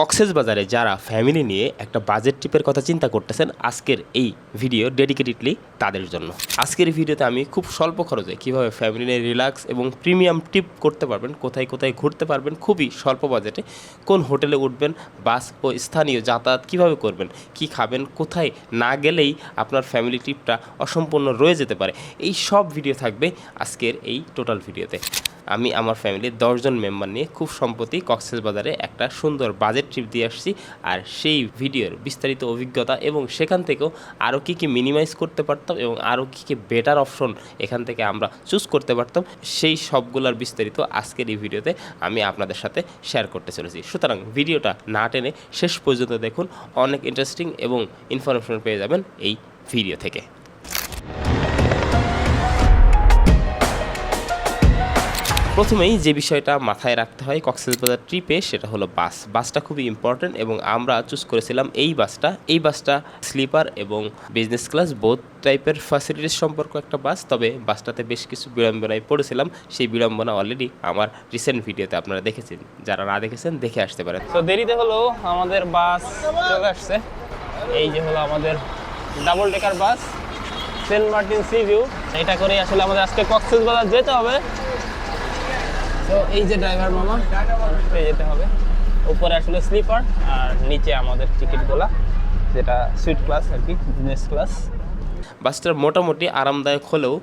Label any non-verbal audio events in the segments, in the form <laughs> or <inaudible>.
কক্সেস বাজারে যারা ফ্যামিলি নিয়ে একটা বাজেট ট্রিপের কথা চিন্তা করতেছেন, আজকের এই ভিডিও ডেডিকেটেডলি তাদের জন্য। আজকের ভিডিওতে আমি খুব স্বল্প খরচে কীভাবে ফ্যামিলি নিয়ে রিল্যাক্স এবং প্রিমিয়াম ট্রিপ করতে পারবেন, কোথায় কোথায় ঘুরতে পারবেন, খুবই স্বল্প বাজেটে কোন হোটেলে উঠবেন বাস ও স্থানীয় যাতায়াত কীভাবে করবেন, কি খাবেন, কোথায় না গেলেই আপনার ফ্যামিলি ট্রিপটা অসম্পূর্ণ রয়ে যেতে পারে। এই সব ভিডিও থাকবে আজকের এই টোটাল ভিডিওতে আমি আমার ফ্যামিলির দশজন মেম্বার নিয়ে খুব সম্প্রতি কক্সেস বাজারে একটা সুন্দর বাজেট ট্রিপ দিয়ে আসছি। আর সেই ভিডিওর বিস্তারিত অভিজ্ঞতা এবং সেখান থেকেও আরও কী কী মিনিমাইজ করতে পারতাম এবং আরও কী কী বেটার অপশন এখান থেকে আমরা চুজ করতে পারতাম, সেই সবগুলোর বিস্তারিত আজকের এই ভিডিওতে আমি আপনাদের সাথে শেয়ার করতে চলেছি। সুতরাং ভিডিওটা না টেনে শেষ পর্যন্ত দেখুন, অনেক ইন্টারেস্টিং এবং ইনফরমেশন পেয়ে যাবেন এই ভিডিও থেকে। প্রথমেই যে বিষয়টা মাথায় রাখতে হয় কক্সবাজার ট্রিপে সেটা হলো বাস। বাসটা খুবই ইম্পর্টেন্ট এবং আমরা চুজ করেছিলাম এই বাসটা। এই বাসটা স্লিপার এবং বিজনেস ক্লাস বোথ টাইপের ফ্যাসিলিটিস সম্পর্ক একটা বাস, তবে বাসটাতে বেশ কিছু বিড়ম্বনায় পড়েছিলাম। সেই বিড়ম্বনা অলরেডি আমার রিসেন্ট ভিডিওতে আপনারা দেখেছেন। যারা না দেখেছেন, দেখে আসতে পারেন। তো দেরিতে হলো আমাদের বাস চলে আসছে। এই যে হলো আমাদের double decker bus, Saint Martin sea view. এটা করে আসলে আমাদের আজকে কক্সেস বাজার যেতে হবে। তো এই যে ড্রাইভার মামা পেয়ে যেতে হবে। উপরে আসলে স্লিপার আর নিচে আমাদের টিকিটগুলা যেটা সুইট ক্লাস আর কি বিজনেস ক্লাস বাসটার মোটামুটি আরামদায়ক হলেও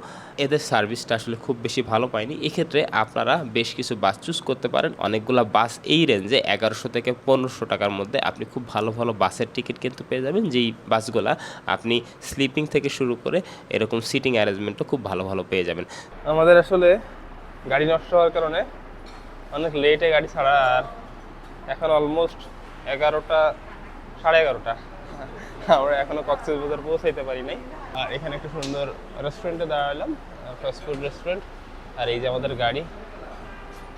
এদের সার্ভিসটা আসলে খুব বেশি ভালো পায়নি। এক্ষেত্রে আপনারা বেশ কিছু বাস চুজ করতে পারেন। অনেকগুলো বাস এই রেঞ্জে এগারোশো থেকে পনেরোশো টাকার মধ্যে আপনি খুব ভালো ভালো বাসের টিকিট কিন্তু পেয়ে যাবেন। যেই বাসগুলা আপনি স্লিপিং থেকে শুরু করে এরকম সিটিং অ্যারেঞ্জমেন্টও খুব ভালো ভালো পেয়ে যাবেন। আমাদের আসলে গাড়ি নষ্ট হওয়ার কারণে অনেক লেটে গাড়ি ছাড়া আর এখন অলমোস্ট এগারোটা, সাড়ে এগারোটা। আমরা এখনও কক্সেস বাজার পৌঁছাইতে পারি নাই। আর এখানে একটা সুন্দর রেস্টুরেন্টে দাঁড়ালাম ফাস্ট ফুড রেস্টুরেন্ট আর এই যে আমাদের গাড়ি।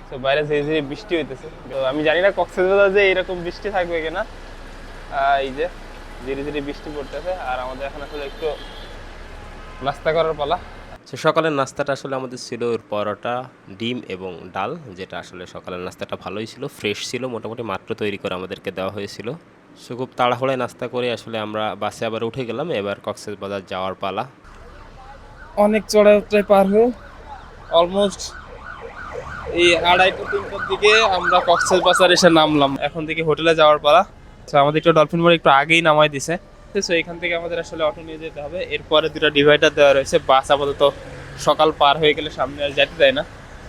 তো বাইরে ধীরে ধীরে বৃষ্টি হইতেছে, তো আমি জানি না কক্সেস বাজার যে এরকম বৃষ্টি থাকবে কিনা। এই যে, ধীরে ধীরে বৃষ্টি পড়তেছে। আর আমাদের এখন আসলে একটু নাস্তা করার পালা। তো সকালের নাস্তাটা আসলে আমাদের ছিল পরোটা, ডিম এবং ডাল, যেটা আসলে সকালের নাস্তাটা ভালোই ছিল ফ্রেশ ছিল, মোটামুটি মাত্র তৈরি করে আমাদেরকে দেওয়া হয়েছিল। সো খুব তাড়াহুড়ায় নাস্তা করে আসলে আমরা বাসে আবার উঠে গেলাম, এবার কক্সেস বাজার যাওয়ার পালা। অনেক চড়াই পার হয়ে অলমোস্ট এই আড়াই আড়াইটা তিনটার দিকে আমরা কক্সেস বাজার এসে নামলাম। এখন থেকে হোটেলে যাওয়ার পালা। তো আমাদের একটু ডলফিন মোড় একটু আগেই নামাই দিছে। তো এখান থেকে আমাদের আসলে অটো নিয়ে যেতে হবে। এরপরে দুটো ডিভাইডার দেওয়া রয়েছে। বাস আপাতত সকাল পার হয়ে গেলে সামনে আর যেতে দেয় না।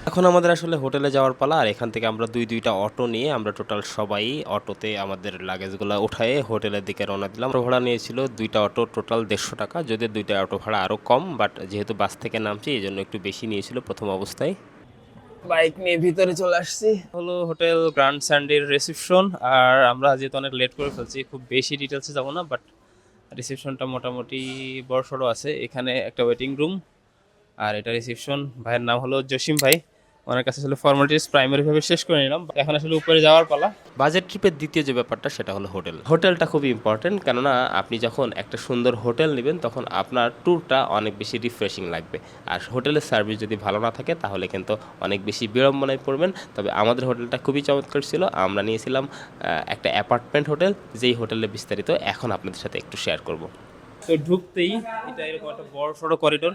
এখন আমাদের আসলে হোটেলে যাওয়ার পালা আর এখান থেকে আমরা দুই দুইটা অটো নিয়ে আমরা টোটাল সবাই অটোতে আমাদের লাগেজগুলো উঠায়ে হোটেলের দিকে রওনা দিলাম। ভাড়া নিয়েছিল দুইটা অটো টোটাল দেড়শো টাকা। যদি দুইটা অটো ভাড়া আরও কম বাট যেহেতু বাস থেকে নামছি এই জন্য একটু বেশি নিয়েছিল প্রথম অবস্থায়। বাইক নিয়ে ভিতরে চলে আসছি। হলো হোটেল গ্র্যান্ড স্যান্ডের রিসেপশন আর আমরা যেহেতু অনেক লেট করে ফেলছি খুব বেশি ডিটেলসে যাব না বাট রিসেপশনটা মোটামুটি বড় সড়ো আছে। এখানে একটা ওয়েটিং রুম আর এটা রিসেপশন। ভাইয়ের নাম হলো জসিম ভাই। ওনার কাছে আসলে ফর্মালিটিস প্রাইমারি ভাবে শেষ করে নিলাম। এখন আসলে উপরে যাওয়ার পালা। বাজেট ট্রিপের দ্বিতীয় যে ব্যাপারটা সেটা হলো হোটেল হোটেলটা খুবই ইম্পর্টেন্ট কেননা আপনি যখন একটা সুন্দর হোটেল নেবেন তখন আপনার ট্যুরটা অনেক বেশি রিফ্রেশিং লাগবে। আর হোটেলের সার্ভিস যদি ভালো না থাকে তাহলে কিন্তু অনেক বেশি বিড়ম্বনায় পড়বেন। তবে আমাদের হোটেলটা খুবই চমৎকার ছিল। আমরা নিয়েছিলাম একটা অ্যাপার্টমেন্ট হোটেল যেই হোটেলে বিস্তারিত এখন আপনাদের সাথে একটু শেয়ার করব। তো ঢুকতেই এটা এরকম একটা বড় সড়ো করিডোর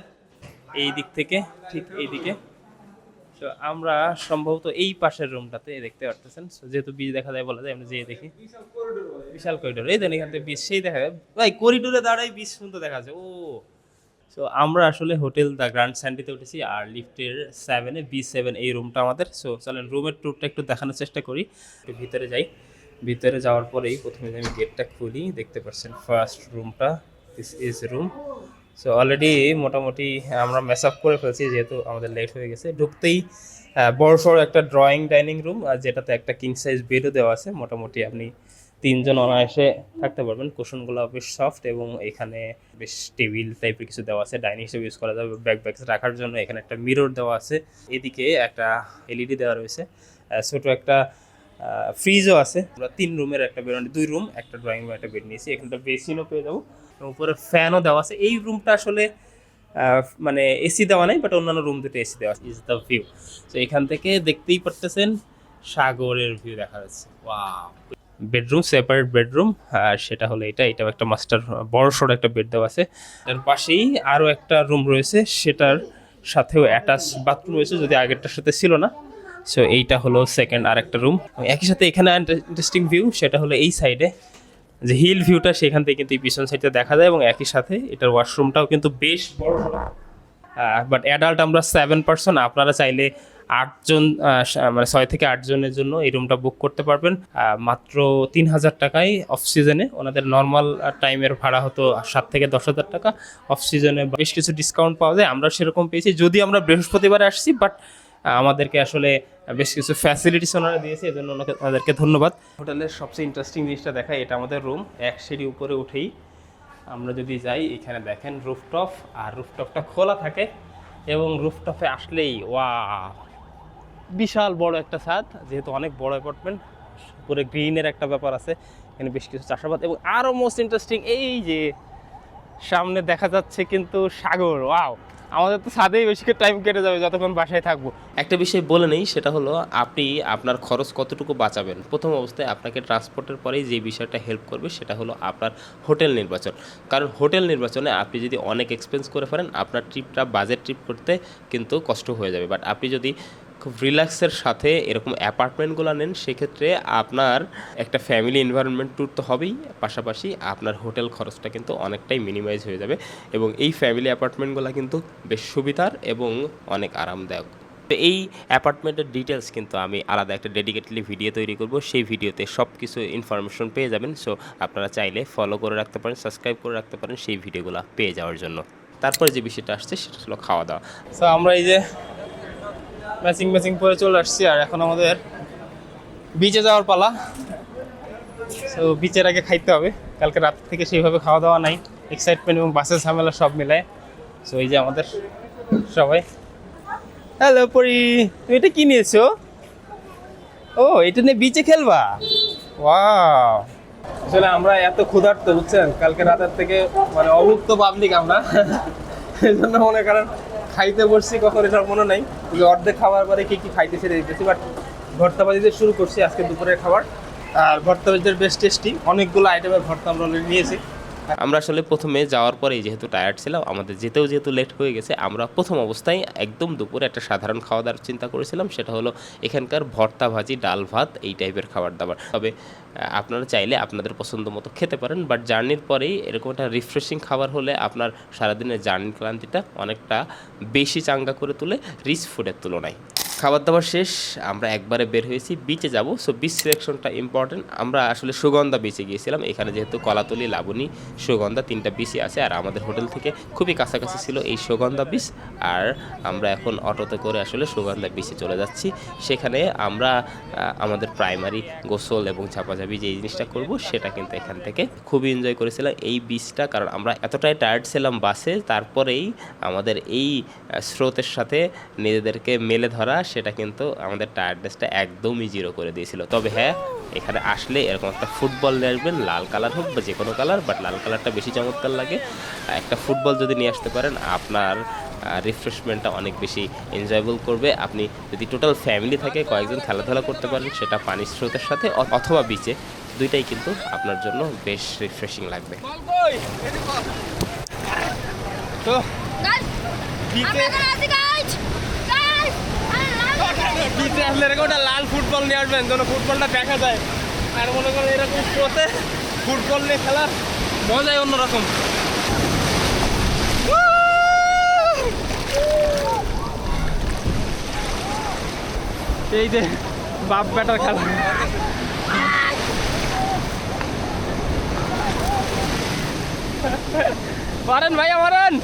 এই দিক থেকে ঠিক এই দিকে। তো আমরা সম্ভবত এই পাশের রুমটাতে দেখতে পারতেছেন। যেহেতু বীজ দেখা যায়, বলা যায়, আমরা যেয়ে দেখি। বিশাল করিডোর এই দেন এখান থেকে বীজ সেই দেখা যায়। ভাই করিডোরে দাঁড়াই বীজ সুন্দর দেখা যায়। ও। সো আমরা আসলে হোটেল দ্য গ্র্যান্ড স্যান্ডিতে উঠেছি আর লিফটের সেভেনে বি সেভেন এই রুমটা আমাদের। সো চলেন রুমের ট্যুরটা একটু দেখানোর চেষ্টা করি। ভিতরে যাই। ভিতরে যাওয়ার পরেই প্রথমে আমি গেটটা খুলি, দেখতে পাচ্ছেন ফার্স্ট রুমটা this is room so already মোটামুটি আমরা মেস আপ করে ফেলছি যেহেতু আমাদের লেট হয়ে গেছে। ঢুকতেই আহ, বড় সড়ো একটা ড্রয়িং ডাইনিং রুম আর যেটাতে একটা কিং সাইজ বেডও দেওয়া আছে। মোটামুটি আপনি তিনজন অনায়াসে থাকতে পারবেন। কুশনগুলো বেশ সফট এবং এখানে বেশ টেবিল টাইপের কিছু দেওয়া আছে। ডাইনিং হিসেবে ইউজ করা যাবে। ব্যাগ ব্যাগ রাখার জন্য এখানে একটা মিরর দেওয়া আছে। এদিকে একটা এলইডি দেওয়া রয়েছে। ছোট একটা ফ্রিজও আছে। তিন রুমের একটা বেড দুই রুম একটা ড্রয়িং রুম একটা বেড নিয়েছি। এখানটা বেসিনও পেয়ে যাব। উপরে ফ্যানও দেওয়া আছে। এই রুমটা আসলে মানে এসি দেওয়া নাই বাট অন্যান্য রুম দুটো এসি দেওয়া ইজ দ্য ভিউ তো এখান থেকে দেখতেই পারতেছেন সাগরের ভিউ দেখা যাচ্ছে। বেডরুম সেপারেট বেডরুম আর সেটা হলো এটা, এটাও একটা মাস্টার বড় সড়ো একটা বেড দেওয়া আছে। তার পাশেই আরও একটা রুম রয়েছে, সেটার সাথেও অ্যাটাচ বাথরুম রয়েছে, যদি আগেরটার সাথে ছিল না। সো এইটা হলো সেকেন্ড আর একটা রুম একই সাথে এখানে ইন্টারেস্টিং ভিউ সেটা হলো এই সাইডে যে হিল ভিউটা সেখান থেকে কিন্তু এই পিছন সাইডটা দেখা যায় এবং একই সাথে এটার ওয়াশরুমটাও কিন্তু বেশ বড়। বাট অ্যাডাল্ট আমরা সেভেন পার্সন আপনারা চাইলে আটজন মানে ছয় থেকে আটজনের জন্য এই রুমটা বুক করতে পারবেন। মাত্র তিন হাজার টাকায় অফ সিজনে ওনাদের নর্মাল টাইমের ভাড়া হতো সাত থেকে দশ হাজার টাকা। অফ সিজনে বেশ কিছু ডিসকাউন্ট পাওয়া যায়। আমরা সেরকম পেয়েছি। যদি আমরা বৃহস্পতিবারে আসছি বাট আমাদেরকে আসলে বেশ কিছু ফ্যাসিলিটিস ওনারা দিয়েছে, এজন্য ওনাকে ওনাদেরকে ধন্যবাদ। হোটেলের সবচেয়ে ইন্টারেস্টিং জিনিসটা দেখায় এটা আমাদের রুম এক সিঁড়ি উপরে উঠেই আমরা যদি যাই, এখানে দেখেন রুফটপ আর রুফটপটা খোলা থাকে, এবং রুফটপে আসলেই ওয়া বিশাল বড় একটা ছাদ, যেহেতু অনেক বড় অ্যাপার্টমেন্ট পুরো গ্রিনের একটা ব্যাপার আছে, এখানে বেশ কিছু চাষাবাদ, এবং আরও মোস্ট ইন্টারেস্টিং এই যে, সামনে দেখা যাচ্ছে কিন্তু সাগর ওয়াও আমাদের তো ছাদেই বেশি টাইম কেটে যাবে যতক্ষণ বাসায় থাকব। একটা বিষয় বলে নেই, সেটা হলো আপনি আপনার খরচ কতটুকু বাঁচাবেন। প্রথম অবস্থায় আপনাকে ট্রান্সপোর্টের পরেই যে বিষয়টা হেল্প করবে, সেটা হলো আপনার হোটেল নির্বাচন। কারণ হোটেল নির্বাচনে আপনি যদি অনেক এক্সপেন্স করে ফেলেন, আপনার ট্রিপটা বাজেট ট্রিপ করতে কিন্তু কষ্ট হয়ে যাবে। বাট আপনি যদি খুব রিল্যাক্সের সাথে এরকম অ্যাপার্টমেন্টগুলো নেন, সেক্ষেত্রে আপনার একটা ফ্যামিলি এনভায়রনমেন্ট ট্যুর তো হবেই। পাশাপাশি আপনার হোটেল খরচটা কিন্তু অনেকটাই মিনিমাইজ হয়ে যাবে এবং এই ফ্যামিলি অ্যাপার্টমেন্টগুলো কিন্তু বেশ সুবিধার এবং অনেক আরামদায়ক। তো এই অ্যাপার্টমেন্টের ডিটেলস কিন্তু আমি আলাদা একটা ডেডিকেটলি ভিডিও তৈরি করব। সেই ভিডিওতে সব কিছু ইনফরমেশন পেয়ে যাবেন। সো আপনারা চাইলে ফলো করে রাখতে পারেন সাবস্ক্রাইব করে রাখতে পারেন সেই ভিডিওগুলো পেয়ে যাওয়ার জন্য। তারপরে যে বিষয়টা আসছে, সেটা হলো খাওয়া দাওয়া। সো আমরা এই যে ম্যাচিং ম্যাচিং পরে চলে আসছি আর এখন আমাদের বিচে যাওয়ার পালা। তো বিচের আগে খাইতে হবে। কালকে রাত থেকে সেইভাবে খাওয়া দাওয়া নাই। এক্সাইটমেন্ট এবং বাসের ঝামেলা সব মিলায়। সো এই যে আমাদের সবাই। হ্যালো পরি, তুমি এটা কি নিয়েছো? ও, এটা নিয়ে বিচে খেলবা? ওয়াও আসলে আমরা এত ক্ষুধার্ত, বুঝছেন? কালকে রাতের থেকে মানে অভুক্ত পাবলিক আমরা। <laughs> এই জন্য মনে করেন খাইতে বসছি, কখন এটার মনে নাই। যে অর্ধেক খাবার পরে কি কি খাইতে ছেড়ে দিতেছি বাট ভর্তা দিয়ে শুরু করছি আজকে দুপুরের খাবার। আর ভর্তা ভাজিদের বেশ টেস্টি অনেকগুলো আইটেমের ভর্তা আমরা নিয়েছি। আমরা আসলে প্রথমে যাওয়ার পরেই যেহেতু টায়ার্ড ছিলাম, আমাদের যেতেও যেহেতু লেট হয়ে গেছে, আমরা প্রথম অবস্থায় একদম দুপুরে একটা সাধারণ খাওয়া দাওয়ার চিন্তা করেছিলাম, সেটা হলো এখানকার ভর্তা ভাজি, ডাল ভাত, এই টাইপের খাবার দাবার। তবে আপনারা চাইলে আপনাদের পছন্দ মতো খেতে পারেন বাট জার্নির পরেই এরকম একটা রিফ্রেশিং খাবার হলে আপনার সারাদিনের জার্নির ক্লান্তিটা অনেকটা বেশি চাঙ্গা করে তোলে রিচ ফুডের তুলনায়। খাবার দাবার শেষ, আমরা একবারে বের হয়েছি বিচে যাব। সো বিচ সিলেকশনটা ইম্পর্টেন্ট আমরা আসলে সুগন্ধা বিচে গিয়েছিলাম। এখানে যেহেতু কলাতলি, লাবণী, সুগন্ধা তিনটা বিচই আছে, আর আমাদের হোটেল থেকে খুবই কাছাকাছি ছিল এই সুগন্ধা বিচ আর আমরা এখন অটোতে করে আসলে সুগন্ধা বিচে চলে যাচ্ছি। সেখানে আমরা আমাদের প্রাইমারি গোসল এবং ঝাপাঝাপি যে জিনিসটা করব, সেটা কিন্তু এখান থেকে খুবই এনজয় করেছিলাম এই বিচটা কারণ আমরা এতটাই টায়ার্ড ছিলাম বাসে তারপরেই আমাদের এই স্রোতের সাথে নিজেদেরকে মেলে ধরা সেটা কিন্তু আমাদের টায়ার্ডনেসটা একদমই জিরো করে দিয়েছিল। তবে হ্যাঁ এখানে আসলে এরকম একটা ফুটবল নিয়ে আসবেন লাল কালার হোক বা যে কোনো কালার বাট লাল কালারটা বেশি চমৎকার লাগে। আর একটা ফুটবল যদি নিয়ে আসতে পারেন আপনার রিফ্রেশমেন্টটা অনেক বেশি এনজয়েবল করবে। আপনি যদি টোটাল ফ্যামিলি থাকে কয়েকজন খেলাধুলা করতে পারেন সেটা পানির স্রোতের সাথে অথবা বিচে দুইটাই কিন্তু আপনার জন্য বেশ রিফ্রেশিং লাগবে। তো Guys, বিচে আমরা এখানে আছি guys. Guys, আরে লাল- বিচে আসলে এরকম একটা লাল ফুটবল নিয়ে আসবেন, যেন ফুটবলটা দেখা যায়। আর মনে করেন এরকম স্রোতে ফুটবল নিয়ে খেলার মজাই অন্যরকম। এই যে বাপ বেটার খেলা। মারেন ভাইয়া, মারেন।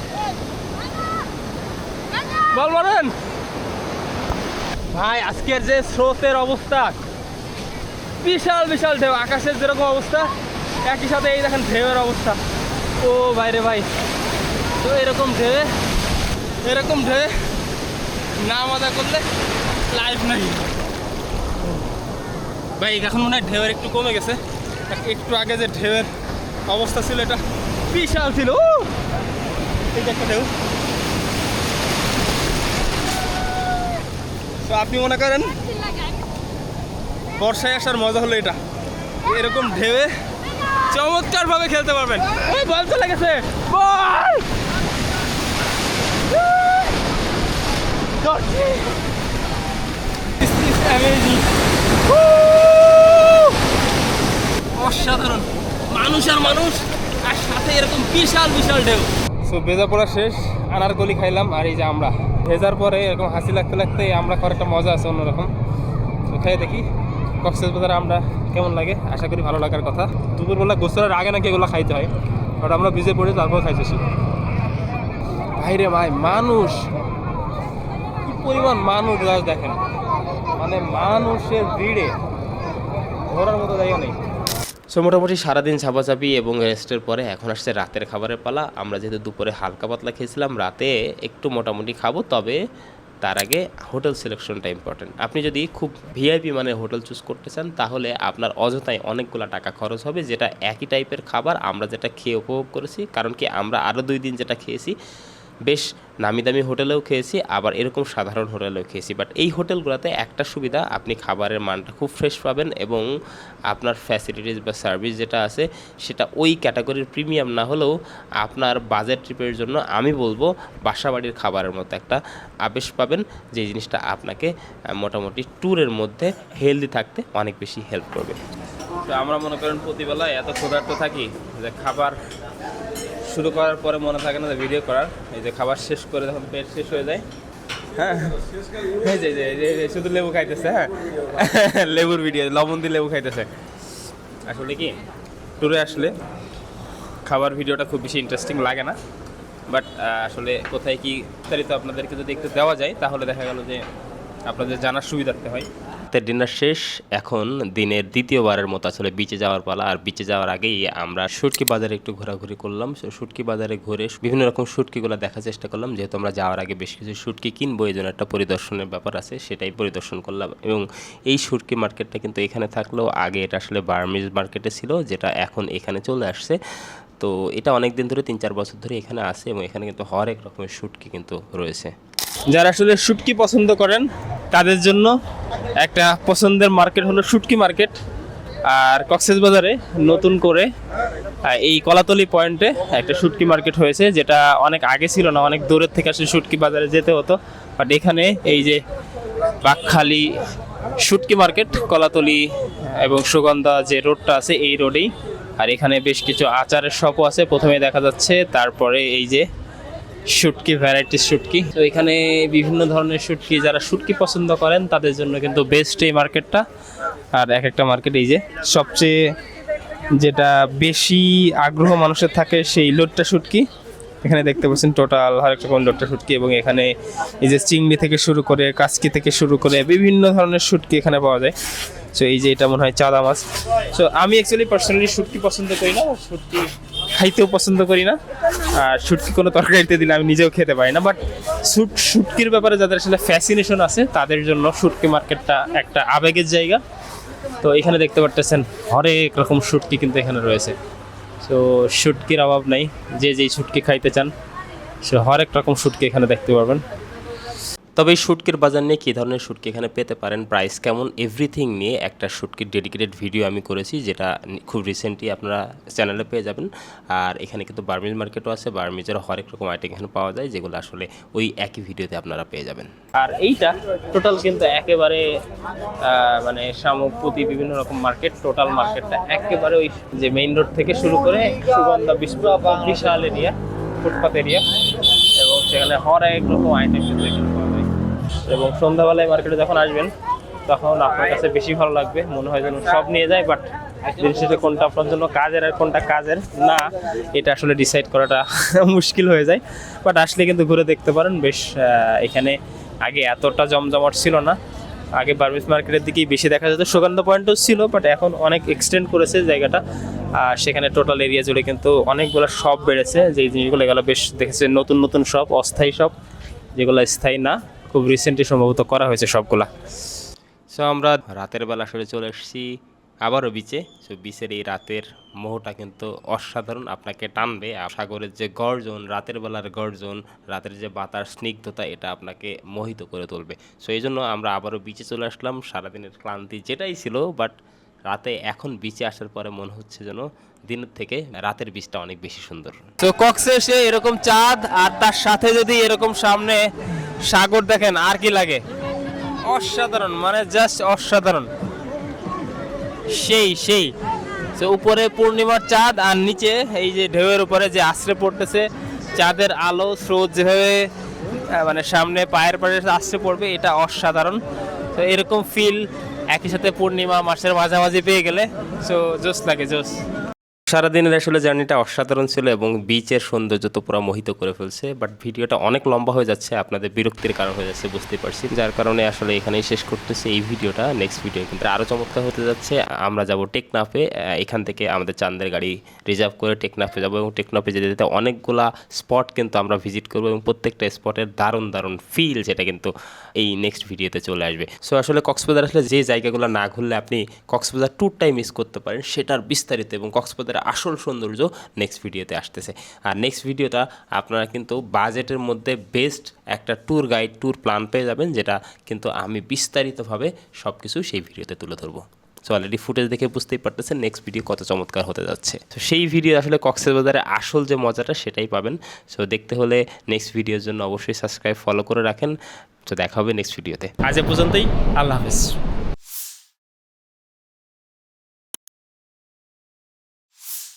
বল, মারেন। ভাই, আজকের যে স্রোতের অবস্থা, বিশাল বিশাল ঢেউ। আকাশের যেরকম অবস্থা, একই সাথে এই দেখেন ঢেউয়ের অবস্থা। ও ভাই রে ভাই। তো এরকম ঢেউ এরকম ঢেউ না মজা করলে লাইফ নাই। ভাই, এখন মনে হয় ঢেউয়ের একটু কমে গেছে। একটু আগে যে ঢেউয়ের অবস্থা ছিল, এটা বিশাল ছিল। ও এই একটা ঢেউ। তো আপনি মনে করেন? বর্ষায় আসার মজা হলো এটা। এরকম ঢেউয়ে চমৎকার ভাবে খেলতে পারবেন। ওই বল চলে গেছে! অসাধারণ। মানুষ আর মানুষ আর সাথে এরকম বিশাল বিশাল ঢেউ। সো ভেজা পড়া শেষ আনারকলি খাইলাম, আর এই যে আমরা। ভেজার পরে এরকম হাসি লাগতে লাগতে আমরা খাওয়ার একটা মজা আছে অন্যরকম। তো খাই দেখি কক্সবাজারে আমরা কেমন লাগে, আশা করি ভালো লাগার কথা। দুপুরবেলা গোসলের আগে নাকি এগুলো খাইতে হয় বাট আমরা ভিজে পড়ে তারপর খাইতেছি। ভাইরে ভাই, মানুষ! কি পরিমাণ মানুষ দেখেন। মানে মানুষের ভিড়ে, ঘোরার মতো জায়গা নেই। সো মোটামুটি সারাদিন ঝাপাঝাপি এবং রেস্টের পরে এখন আসছে রাতের খাবারের পালা। আমরা যেহেতু দুপুরে হালকা পাতলা খেয়েছিলাম, রাতে একটু মোটামুটি খাব, তবে তার আগে হোটেল সিলেকশনটা ইম্পর্টেন্ট আপনি যদি খুব ভিআইপি মানে হোটেল চুজ করতে চান, তাহলে আপনার অযথায় অনেকগুলো টাকা খরচ হবে, যেটা একই টাইপের খাবার আমরা যেটা খেয়ে উপভোগ করেছি। কারণ কি আমরা আরও দুই দিন যেটা খেয়েছি বেশ নামি দামি হোটেলেও খেয়েছি, আবার এরকম সাধারণ হোটেলেও খেয়েছি। বাট এই হোটেলগুলোতে একটা সুবিধা, আপনি খাবারের মানটা খুব ফ্রেশ পাবেন এবং আপনার ফ্যাসিলিটিস বা সার্ভিস যেটা আছে, সেটা ওই ক্যাটাগরির প্রিমিয়াম না হলেও আপনার বাজেট ট্রিপের জন্য আমি বলব বাসাবাড়ির খাবারের মতো একটা আবেশ পাবেন, যে জিনিসটা আপনাকে মোটামুটি ট্যুরের মধ্যে হেলদি থাকতে অনেক বেশি হেল্প করবে। তো আমরা মনে করেন প্রতিবেলা এত ক্ষুধার্ত থাকি যে খাবার শুরু করার পরে মনে থাকে না যে ভিডিও করার। এই যে খাবার শেষ করে যখন পেট শেষ হয়ে যায় হ্যাঁ? এই যে যে- শুধু লেবু খাইতেছে হ্যাঁ? <laughs> লেবুর ভিডিও লবণ দিয়ে লেবু খাইতেছে। আসলে কি? ট্যুরে আসলে খাবার ভিডিওটা খুব বেশি ইন্টারেস্টিং লাগে না। বাট আসলে কোথায় কি বিস্তারিত আপনাদেরকে যদি একটু দেওয়া যায়, তাহলে দেখা গেল যে আপনাদের জানার সুবিধার্থে হয়। রাতের ডিনার শেষ, এখন দিনের দ্বিতীয়বারের মতো আসলে বিচে যাওয়ার পালা। আর বিচে যাওয়ার আগেই আমরা শুটকি বাজারে একটু ঘোরাঘুরি করলাম। শুটকি বাজারে ঘুরে বিভিন্ন রকম শুটকিগুলো দেখার চেষ্টা করলাম। যেহেতু আমরা যাওয়ার আগে বেশ কিছু শুটকি কিনবো, এই জন্য একটা পরিদর্শনের ব্যাপার আছে, সেটাই পরিদর্শন করলাম। এবং এই শুটকি মার্কেটটা কিন্তু এখানে থাকলেও আগে এটা আসলে বার্মিজ মার্কেটে ছিল, যেটা এখন এখানে চলে আসছে। তো এটা অনেক দিন ধরে, তিন চার বছর ধরে এখানে আছে এবং এখানে কিন্তু হরেক রকমের শুটকি কিন্তু রয়েছে। যারা আসলে শুটকি পছন্দ করেন, তাদের জন্য একটা পছন্দের মার্কেট হলো শুটকি মার্কেট আর কক্সেস বাজারে নতুন করে এই কলাতলি পয়েন্টে একটা শুটকি মার্কেট হয়েছে, যেটা অনেক আগে ছিল না, অনেক দূরের থেকে আসলে শুটকি বাজারে যেতে হতো। বাট এখানে এই যে বাকখালি শুটকি মার্কেট, কলাতলি এবং সুগন্ধা যে রোডটা আছে, এই রোডেই আর এখানে বেশ কিছু আচারের শপও আছে প্রথমে দেখা যাচ্ছে, তারপরে এই যে শুটকি ভ্যারাইটিস শুটকি। তো এখানে বিভিন্ন ধরনের শুটকি যারা শুটকি পছন্দ করেন, তাদের জন্য কিন্তু বেস্ট এই মার্কেটটা। আর এক একটা মার্কেট এই যে, সবচেয়ে যেটা বেশি আগ্রহ মানুষের থাকে সেই লোটটা শুটকি। এখানে দেখতে পাচ্ছেন টোটাল হরেক রকম লোটটা শুটকি এবং এখানে এই যে চিংড়ি থেকে শুরু করে কাসকি থেকে শুরু করে বিভিন্ন ধরনের শুটকি এখানে পাওয়া যায়। সো এই যে এটা মনে হয় চাঁদা মাছ। সো আমি অ্যাকচুয়ালি পার্সোনালি শুটকি পছন্দ করি না, শুটকি খাইতেও পছন্দ করি না। আর শুটকি কোনো তরকারিতে দিলে আমি নিজেও খেতে পারি না। বাট শুট, শুটকির ব্যাপারে যাদের আসলে ফ্যাসিনেশন আছে, তাদের জন্য শুটকি মার্কেটটা একটা আবেগের জায়গা। তো এখানে দেখতে পারতেছেন হরেক রকম শুটকি কিন্তু এখানে রয়েছে। তো শুটকির অভাব নাই। যে যেই শুটকি খাইতে চান, সে হরেক রকম শুটকি এখানে দেখতে পারবেন। তবে এই শুটকির বাজার নিয়ে কী ধরনের শুটকি এখানে পেতে পারেন? প্রাইস কেমন? এভরিথিং নিয়ে একটা শুটকির ডেডিকেটেড ভিডিও আমি করেছি, যেটা খুব রিসেন্টলি আপনারা চ্যানেলে পেয়ে যাবেন। আর এখানে কিন্তু বার্মিজ মার্কেটও আছে বার্মিজের হরেক রকম আইটেম এখানে পাওয়া যায়, যেগুলো আসলে ওই একই ভিডিওতে আপনারা পেয়ে যাবেন। আর এইটা টোটাল কিন্তু একেবারে মানে শামুকপুতি বিভিন্ন রকম মার্কেট টোটাল মার্কেটটা একেবারে ওই যে মেইন রোড থেকে শুরু করে সুগন্ধা বিশাল এরিয়া ফুটপাথ এরিয়া এবং সেখানে হরেক রকম আইটেম কিন্তু এবং সন্ধ্যাবেলায় মার্কেটে যখন আসবেন, তখন আপনার কাছে বেশি ভালো লাগবে। মনে হয় যেন সব নিয়ে যায় বাট দিন শেষে কোনটা আপনার জন্য কাজের আর কোনটা কাজের, না, এটা আসলে ডিসাইড করাটা <laughs> মুশকিল হয়ে যায়। বাট আসলে কিন্তু ঘুরে দেখতে পারেন, বেশ এখানে আগে এতটা জমজমাট ছিল না। আগে বার্মিস মার্কেটের দিকেই বেশি দেখা যেত, সুগন্ধ পয়েন্টও ছিল বাট এখন অনেক এক্সটেন্ড করেছে জায়গাটা। আর সেখানে টোটাল এরিয়া জুড়ে কিন্তু অনেকগুলো শপ বেড়েছে। যেই জিনিসগুলো এগুলো বেশ দেখেছে, নতুন নতুন শপ অস্থায়ী শপ যেগুলো স্থায়ী না। খুব রিসেন্টলি সম্ভবত করা হয়েছে সবগুলা। সো আমরা রাতের বেলা আসলে চলে এসেছি আবারও বিচে সো বিচের এই রাতের মোহটা কিন্তু অসাধারণ আপনাকে টানবে। আর সাগরের যে গর্জন রাতের বেলার গর্জন রাতের যে বাতার স্নিগ্ধতা এটা আপনাকে মোহিত করে তুলবে। সো এই জন্য আমরা আবারও বিচে চলে আসলাম। সারাদিনের ক্লান্তি যেটাই ছিল বাট রাতে এখন বিচে আসার পরে মনে হচ্ছে যেন দিনের থেকে রাতের বীজটা অনেক বেশি সুন্দর। তো কক্সে এসে এরকম চাঁদ আর তার সাথে যদি এরকম সামনে সাগর দেখেন, আর কি লাগে? অসাধারণ মানে জাস্ট অসাধারণ। সেই সেই। তো উপরে পূর্ণিমার চাঁদ, আর নিচে এই যে ঢেউয়ের উপরে যে আশ্রে পড়তেছে, চাঁদের আলো, স্রোত যেভাবে মানে সামনে পায়ের পাশে আশ্রে পড়বে, এটা অসাধারণ। তো এরকম ফিল একই সাথে পূর্ণিমা মাসের মাঝামাঝি পেয়ে গেলে সো জোস লাগে জোস সারাদিনের আসলে জার্নিটা অসাধারণ ছিল এবং বিচের সৌন্দর্য তো পুরো মোহিত করে ফেলছে বাট ভিডিওটা অনেক লম্বা হয়ে যাচ্ছে, আপনাদের বিরক্তির কারণ হয়ে যাচ্ছে বুঝতে পারছি যার কারণে আসলে এখানেই শেষ করতেছি এই ভিডিওটা নেক্সট ভিডিও কিন্তু আরও চমৎকার হতে যাচ্ছে। আমরা যাব টেকনাফে এখান থেকে আমাদের চান্দের গাড়ি রিজার্ভ করে টেকনাফে যাব এবং টেকনাফে যেতে যেতে অনেকগুলা স্পট কিন্তু আমরা ভিজিট করব এবং প্রত্যেকটা স্পটের দারুণ দারুণ ফিল সেটা কিন্তু এই নেক্সট ভিডিওতে চলে আসবে। সো আসলে কক্সবাজার আসলে যে জায়গাগুলো না ঘুরলে আপনি কক্সবাজার ট্যুরটাই মিস করতে পারেন, সেটার বিস্তারিত এবং কক্সবাজারের আসল সৌন্দর্য নেক্সট ভিডিওতে আসতেছে। আর নেক্সট ভিডিওটা আপনারা কিন্তু বাজেটের মধ্যে বেস্ট একটা ট্যুর গাইড ট্যুর প্ল্যান পেয়ে যাবেন, যেটা কিন্তু আমি বিস্তারিতভাবে সব কিছু সেই ভিডিওতে তুলে ধরবো। সো অলরেডি ফুটেজ দেখে বুঝতেই পারতেছেন নেক্সট ভিডিও কত চমৎকার হতে যাচ্ছে। তো সেই ভিডিও আসলে কক্সবাজারে আসল যে মজাটা সেটাই পাবেন। সো দেখতে হলে নেক্সট ভিডিওর জন্য অবশ্যই সাবস্ক্রাইব ফলো করে রাখেন। তো দেখা হবে নেক্সট ভিডিওতে আজ এ পর্যন্তই, আল্লাহ হাফেজ।